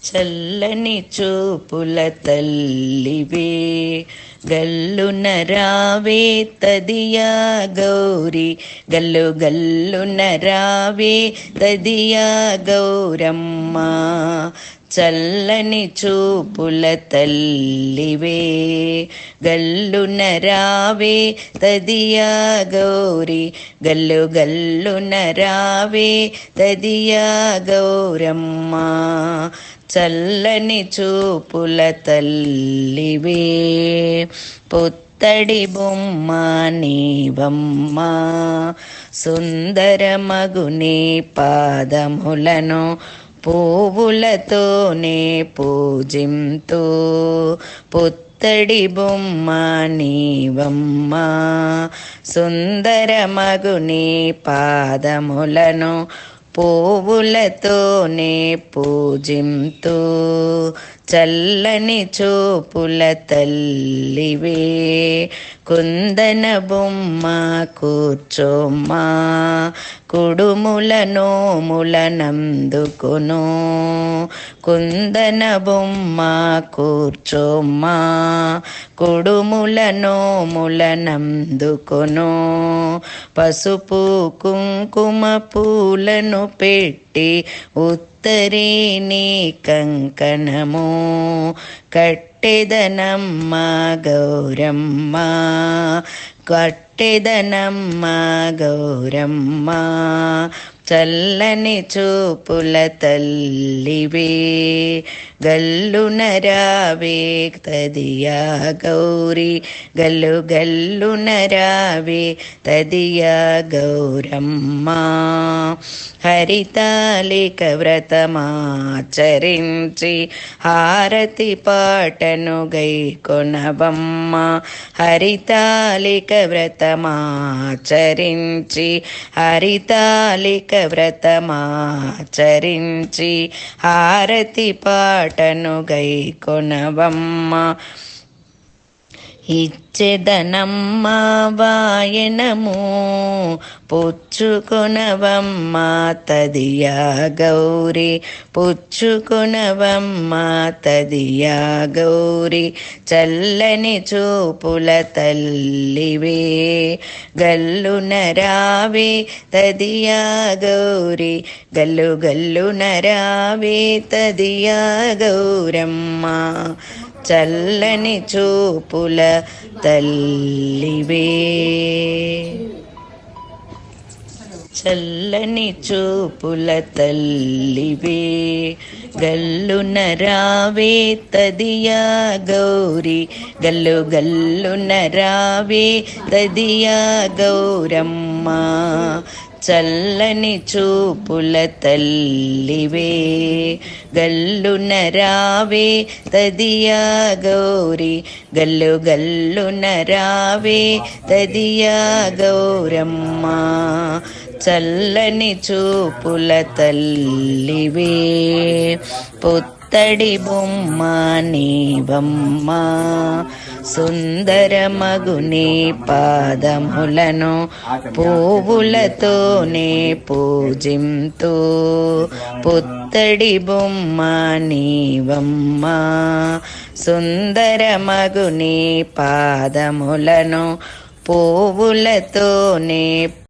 చల్లని చూపుల తల్లివే గల్లు నరావే తదియా గౌరి గల్లు గల్లు నరావే తదియా గౌరమ్మ. చల్లని చూపుల తల్లివే గల్లు నరావే తదియా గౌరి గల్లు గల్లు నరావే తదియా గౌరమ్మ. చల్లని చూపుల తల్లివే. పుత్తడి బొమ్మ నీవమ్మ సుందరమగుని పాదములను పువ్వులతోనే పూజింతూ. పుత్తడి బొమ్మ నీవమ్మ సుందరమగుని పాదములను పువ్వులతోనే పూజింతూ చల్లని చూపుల తల్లివే. కుందన బొమ్మ కూర్చోమ్మా. కుడుముల నోముల నందుకును. కుందన బొమ్మ కూర్చోమ్మా. కుడుముల నోముల నందుకును. పసుపు కుంకుమ పూలను పెట్టి కట్టి ఉత్తరేణి కంకణము కట్టెదనమ్మ గౌరమ్మ కట్టెదనమ్మ గౌరమ్మ చల్లని చూపుల తల్లివే. గల్లునరావే తదియా గౌరీ. గల్లు గల్లునరావే తదియా గౌరమ్మ. హరితాలిక వ్రతమాచరించి హారతి పాటను గై కొనవమ్మ. హరితాలిక వ్రతమాచరించి హరితాలిక వ్రతమాచరించి హారతి పాటను గై కొనవమ్మ ఇచ్చెదనమ్మ వాయనము పుచ్చుకొనవమ్మ తదియా గౌరి పుచ్చుకొనవమ్మ తదియా గౌరి చల్లని చూపుల తల్లివే గల్లు నరావే తదియా గౌరి గల్లు గల్లు నరావే తదియా గౌరమ్మ. చల్లని చూపుల తల్లివే. చల్లని చూపుల తల్లివే. గల్లు నరావే తదియా గౌరి. గల్లు గల్లు నరావే తదియా గౌరమ్మ. చల్లని చూపుల తల్లివే గల్లు నరావే తదియా గౌరి గల్లు గల్లు నరావే తదియా గౌరమ్మ. చల్లని చూపుల తల్లివే పుత్తడి బొమ్మ నీవమ్మ సుందరమగుని పాదములను పువ్వులతోనే పూజింతో. పుత్తడి బొమ్మ నీవమ్మ సుందరమగుని పాదములను పువ్వులతోనే